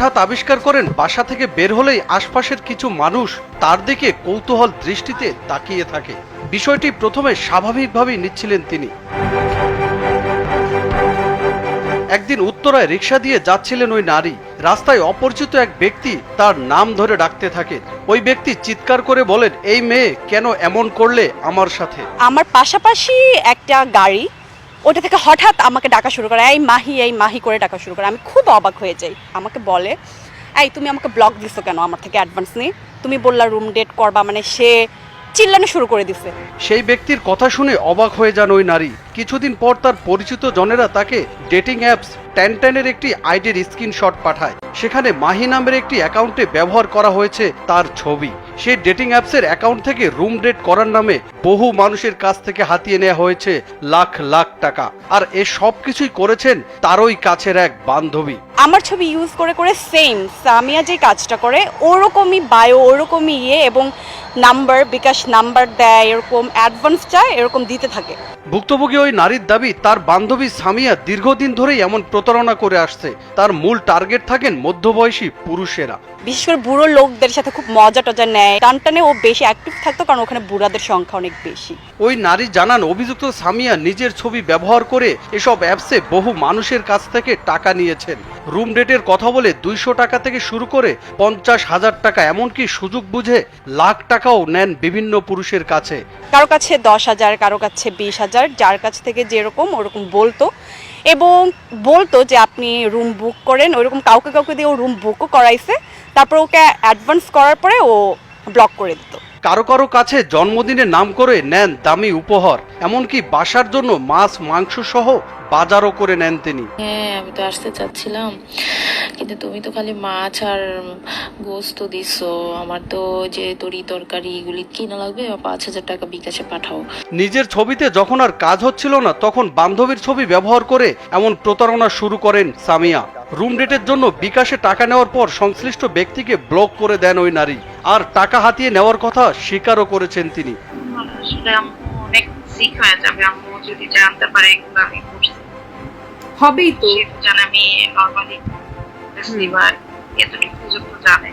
হঠাৎ আবিষ্কার করেন, বাসা থেকে বের হলেই আশপাশের কিছু মানুষ তার দিকে কৌতূহল দৃষ্টিতে তাকিয়ে থাকে। বিষয়টি প্রথমে স্বাভাবিকভাবেই নিচ্ছিলেন তিনি। একদিন উত্তরায় রিক্সা দিয়ে যাচ্ছিলেন ওই নারী। রাস্তায় অপরিচিত এক ব্যক্তি তার নাম ধরে ডাকতে থাকে। ওই ব্যক্তি চিৎকার করে বলেন, এই মেয়ে কেন এমন করলে আমার সাথে? আমার পাশাপাশি একটা গাড়ি ওটা থেকে হঠাৎ আমাকে ডাকা শুরু করে, এই মাহি এই মাহি করে ডাকা শুরু করে। আমি খুব অবাক হয়ে যাই। আমাকে বলে, এই, তুমি আমাকে ব্লক দিছো কেন আমার থেকে অ্যাডভান্স নিয়ে? তুমি বললা রুম ডেট করবা মানে সে চিল্লানো শুরু করে দিছে। সেই ব্যক্তির কথা শুনে অবাক হয়ে যান ওই নারী। কিছুদিন পর তার পরিচিত জনেরা তাকে ডেটিং অ্যাপস ট্যানট্যানের একটি আইডির স্ক্রিনশট পাঠায়। সেখানে মাহি নামের একটি অ্যাকাউন্টে ব্যবহার করা হয়েছে তার ছবি। সেই ডেটিং অ্যাপসের অ্যাকাউন্ট থেকে রুম ডেট করার নামে বহু মানুষের কাছ থেকে হাতিয়ে নেওয়া হয়েছে লাখ লাখ টাকা। আর এ সব কিছুই করেছেন তারই কাছের এক বান্ধবী। আমার ছবি ইউজ করে করে সেম সামিয়া যে কাজটা করে ওরকমই বায়ো ওরকমই ইয়ে এবং নাম্বার বিকাশ নাম্বার দেয় এরকম অ্যাডভান্স চায় এরকম দিতে থাকে। ভুক্তভোগী ওই নারীর দাবি তার বান্ধবী সামিয়া দীর্ঘদিন ধরেই এমন প্রতারণা করে আসছে। তার মূল টার্গেট থাকেন মধ্যবয়সী পুরুষেরা। বিশেষ করে বুড়ো লোকদের সাথে খুব মজা টজা নেয়। টানটানে ও বেশি অ্যাক্টিভ থাকতো কারণ ওখানে বুড়াদের সংখ্যা অনেক বেশি। ওই নারী জানান অভিযুক্ত সামিয়া নিজের ছবি ব্যবহার করে এসব অ্যাপসে বহু মানুষের কাছ থেকে টাকা নিয়েছেন। রুম রেটের কথা বলে দুইশো টাকা থেকে শুরু করে পঞ্চাশ হাজার টাকা এমনকি সুযোগ বুঝে লাখ টাকাও নেন বিভিন্ন পুরুষের কাছে। কারও কাছে দশ হাজার কারও কাছে বিশ হাজার যার কাছ থেকে যেরকম ওরকম বলতো। এবং বলতো যে আপনি রুম বুক করেন, ওইরকম কাউকে কাউকে দিয়ে ও রুম বুকও করাইছে। তারপর ওকে অ্যাডভান্স করার পরে ও ব্লক করে দিত। কারও কারও কাছে জন্মদিনের নাম করে নেন দামি উপহার এমনকি বাসার জন্য মাছ মাংস সহ বাজারও করে নেন তিনি। হ্যাঁ আমি তো আসতে চাচ্ছিলাম। কিন্তু তুমি তো খালি মাছ আর গোস্ত দিছো। আমার তো যে তরি তরকারি এগুলি কিনা লাগবে পাঁচ হাজার টাকা বিকাশে পাঠাও। নিজের ছবিতে যখন আর কাজ হচ্ছিল না তখন বান্ধবীর ছবি ব্যবহার করে এমন প্রতারণা শুরু করেন সামিয়া। রুম ডেটের জন্য বিকাশে টাকা নেওয়ার পর সংশ্লিষ্ট ব্যক্তিকে ব্লক করে দেন ওই নারী। আর টাকা হাতিয়ে নেওয়ার কথা স্বীকারও করেছেন তিনি। অনেক সিক হয়ে যাবে। আম্মু যদি জানতে পারে এগুলো আমি করছি হবেই তো। জানে আমি নর্মালি বা এতটুকু যত জানে।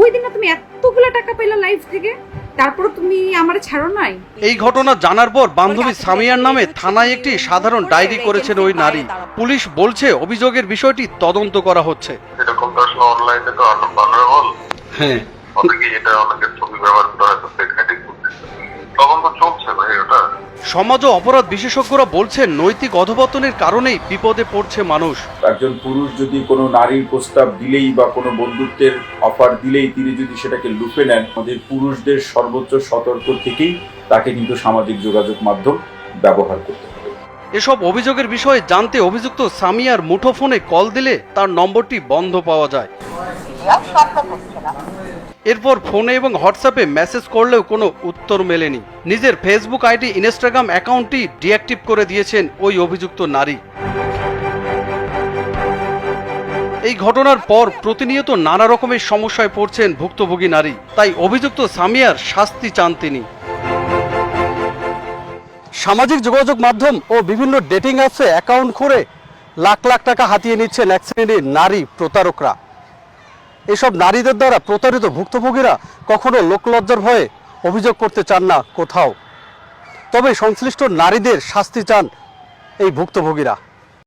ওই দিনে তুমি এতগুলো টাকা পেলা লাইফ থেকে? তারপর তুমি আমার ছাড়ো নাই? এই ঘটনা জানার পর বান্ধবী সামিয়ার নামে থানায় একটি সাধারণ ডায়েরি করেছেন ওই নারী। পুলিশ বলছে অভিযোগের বিষয়টি তদন্ত করা হচ্ছে। এরকম তো অনলাইনে তো হ্যাঁ। অনেকে এটা অনেকে ছবি ব্যবহার করে সমাজ ও অপরাধ বিশেষজ্ঞরা বলছেন নৈতিক অধপতনের কারণেই বিপদে পড়ছে মানুষ। একজন পুরুষ যদি কোনো নারীর প্রস্তাব দিলেই বা কোনো বন্ধুত্বের অফার দিলেই তিনি যদি সেটাকে লুপে নেন আমাদের পুরুষদের সর্বোচ্চ সতর্ক থেকেই তাকে কিন্তু সামাজিক যোগাযোগ মাধ্যম ব্যবহার করতে হবে। এসব অভিযোগের বিষয়ে জানতে অভিযুক্ত সামিয়ার মুঠোফোনে কল দিলে তার নম্বরটি বন্ধ পাওয়া যায়। এরপর ফোনে এবং হোয়াটসঅ্যাপে মেসেজ করলেও কোনো উত্তর মেলেনি। নিজের ফেসবুক আইডি, ইনস্টাগ্রাম অ্যাকাউন্টটি ডিঅ্যাক্টিভ করে দিয়েছেন ওই অভিযুক্ত নারী। এই ঘটনার পর প্রতিনিয়ত নানা রকমের সমস্যায় পড়ছেন ভুক্তভোগী নারী। তাই অভিযুক্ত সামিয়ার শাস্তি চান তিনি। সামাজিক যোগাযোগ মাধ্যম ও বিভিন্ন ডেটিং অ্যাপসে অ্যাকাউন্ট করে লাখ লাখ টাকা হাতিয়ে নিচ্ছেন এক শ্রেণির নারী প্রতারকরা। এসব নারীদের দ্বারা প্রতারিত ভুক্তভোগীরা কখনো লোকলজ্জার ভয়ে অভিযোগ করতে চান না কোথাও। তবে সংশ্লিষ্ট নারীদের শাস্তি চান এই ভুক্তভোগীরা।